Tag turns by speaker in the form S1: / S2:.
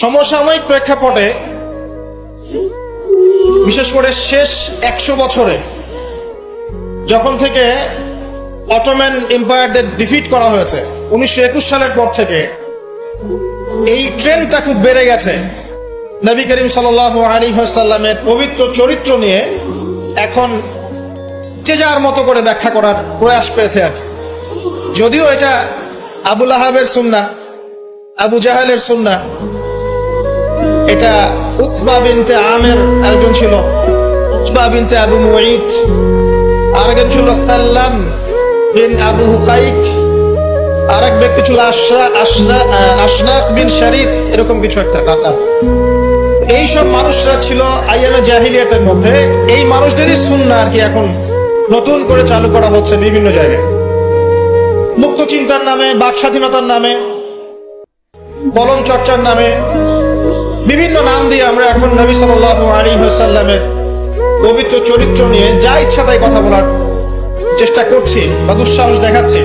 S1: সমসাময়িক প্রেক্ষাপটে, বিশেষ করে শেষ একশো বছরে, যখন থেকে অটোম্যান এম্পায়ারদের ডিফিট করা হয়েছে, উনিশশো একুশ সালের পর থেকে, এই ট্রেনটা খুব বেড়ে গেছে। নবী করিম সাল আলী সাল্লামের পবিত্র চরিত্র নিয়ে এখন যে যার মতো করে ব্যাখ্যা করার প্রয়াস পেয়েছে আর যদিও এটা আবুল আহাবের সুন্না আবু জাহালের সুন্না এটা আমের, আরেকজন ছিল। আবু ছিল সাল্লাম আবু ব্যক্তি ছিল আশরা এরকম কিছু একটা মানুষরা ছিল আইএমএ জাহিলিয়াতের মধ্যে। এই মানুষদেরই সুন্না আর কি এখন নতুন করে চালু করা হচ্ছে বিভিন্ন জায়গায়। মুক্ত চিন্তার নামে, বাক স্বাধীনতার নামে, বলন চর্চার নামে বিভিন্ন নাম দিয়ে আমরা এখন নবী সাল্লাহ আলী হাসাল্লামের পবিত্র চরিত্র নিয়ে যা ইচ্ছা তাই কথা বলার চেষ্টা করছি বা দুঃসাহস দেখাচ্ছি।